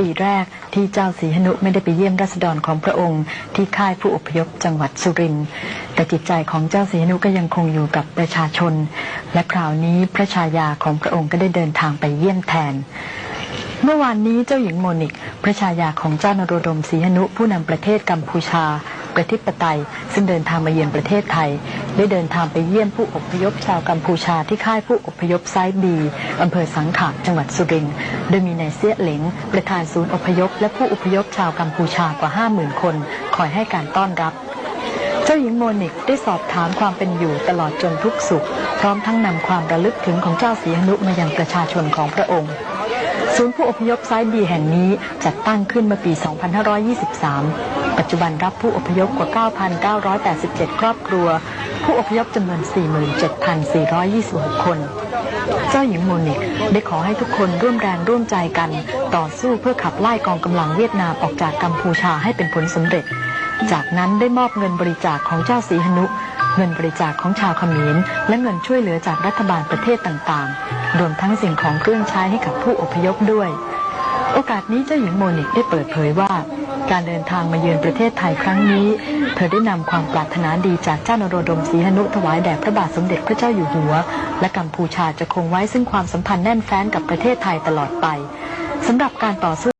ปีแรกที่เจ้าสีหนุไม่ได้ไปเยี่ยมราษฎรของพระองค์ ที่ค่ายผู้อพยพจังหวัดสุรินทร์แต่จิตใจของเจ้าสีหนุก็ยังคงอยู่กับประชาชน และคราวนี้พระชายาของพระองค์ก็ได้เดินทางไปเยี่ยมแทน เมื่อวานนี้เจ้าหญิงโมนิก พระชายาของเจ้านโรดมศรีหนุผู้นำประเทศกัมพูชา ประทิปไตย ซึ่งเดินทางมาเยือนประเทศไทย ได้เดินทางไปเยี่ยมผู้อพยพชาวกัมพูชาที่ค่ายผู้อพยพไซบีอำเภอสังขะจังหวัดสุรินทร์โดยมีนายเสี้ยเหลงประธานศูนย์อพยพ และผู้อพยพชาวกัมพูชากว่า 50,000 คน คอยให้การต้อนรับเจ้าหญิงโมนิกได้สอบถามความเป็นอยู่ตลอดจนทุกสุข พร้อมทั้งนำความระลึกถึงของเจ้าสีหนุมายังประชาชนของพระองค์ ศูนย์ผู้อพยพไซบีแห่งนี้จัดตั้งขึ้นเมื่อปี 2523 ปัจจุบันรับผู้อพยพกว่า 9,987 ครอบครัว ผู้อพยพจำนวน 47,426 คน เจ้าหญิงโมนิกได้ขอให้ทุกคนร่วมแรงร่วมใจกัน ต่อสู้เพื่อขับไล่กองกำลังเวียดนามออกจากกัมพูชาให้เป็นผลสำเร็จ จากนั้นได้มอบเงินบริจาคของเจ้าสีหนุเงินบริจาคของชาวขมรและเงินช่วยเหลือจากรัฐบาลประเทศต่างๆ รวมทั้งสิ่งของเครื่องใช้ให้กับผู้อพยพด้วย โอกาสนี้เจ้าหญิงโมนิกได้เปิดเผยว่า การเดินทางมาเยือนประเทศไทยครั้งนี้ เธอได้นำความปรารถนาดีจากเจ้านโรดมศรีหนุถวายแด่พระบาทสมเด็จพระเจ้าอยู่หัว และกัมพูชาจะคงไว้ซึ่งความสัมพันธ์แน่นแฟ้นกับประเทศไทยตลอดไปสำหรับการต่อสู้